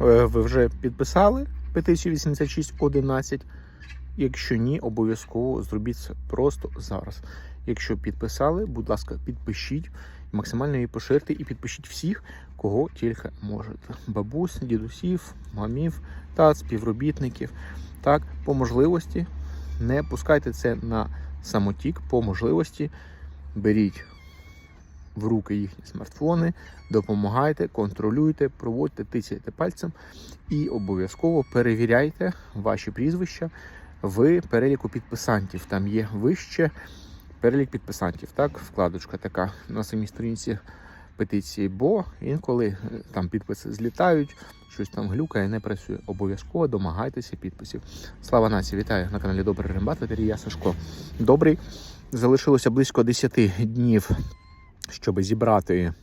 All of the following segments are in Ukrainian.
Е, Ви вже підписали петицію 8611. Якщо ні, обов'язково зробіть це просто зараз. Якщо підписали, будь ласка, підпишіть, максимально її поширте і підпишіть всіх, кого тільки можете. Бабусь, дідусів, мамів та співробітників. Так, по можливості не пускайте це на самотік, по можливості беріть в руки їхні смартфони, допомагайте, контролюйте, проводьте, тицяйте пальцем і обов'язково перевіряйте ваші прізвища в переліку підписантів. Там є вище перелік підписантів. Так, вкладочка така на самій сторінці петиції, бо інколи е, там підписи злітають, щось там глюкає, не працює. Обов'язково домагайтеся підписів. Слава нації! Вітаю на каналі Добрий Рембат, я Сашко. Добрий. Залишилося близько 10 днів, щоб зібрати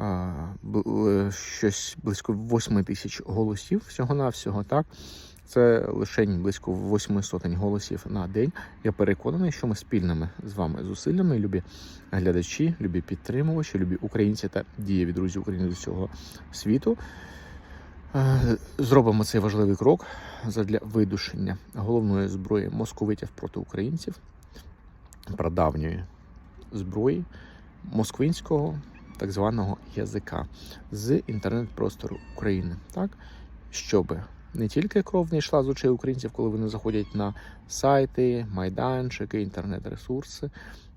е, щось близько 8 тисяч голосів всього-навсього. Так? Це лише близько 8 сотень голосів на день. Я переконаний, що ми спільними з вами зусиллями, любі глядачі, любі підтримувачі, любі українці та дієві друзі України з усього світу. е, Зробимо цей важливий крок задля видушення головної зброї московитів проти українців, прадавньої зброї москвинського так званого язика з інтернет-простору України, так? Щоб не тільки кров не йшла з очей українців, коли вони заходять на сайти, майданчики, інтернет-ресурси,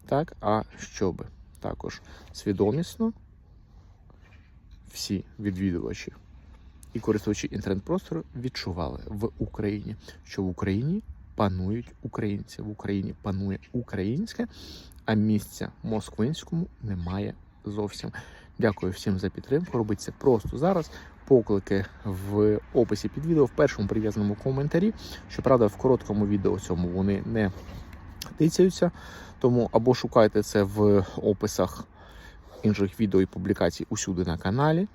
так, а щоб також свідомісно всі відвідувачі і користувачі інтернет-простору відчували в Україні, що в Україні панують українці, в Україні панує українське, а місця москвинському немає зовсім. Дякую всім за підтримку. Робіть це просто зараз. Поклики в описі під відео в першому прив'язаному коментарі. Щоправда, в короткому відео цьому вони не тицяються. Тому або шукайте це в описах інших відео і публікацій усюди на каналі,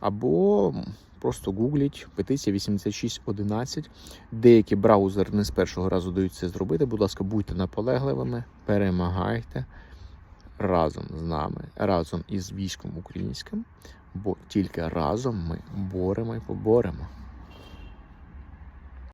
або просто гугліть петиція 8611. Деякі браузери не з першого разу дають це зробити. Будь ласка, будьте наполегливими, перемагайте разом з нами, разом із військом українським, бо тільки разом ми боремо і поборемо.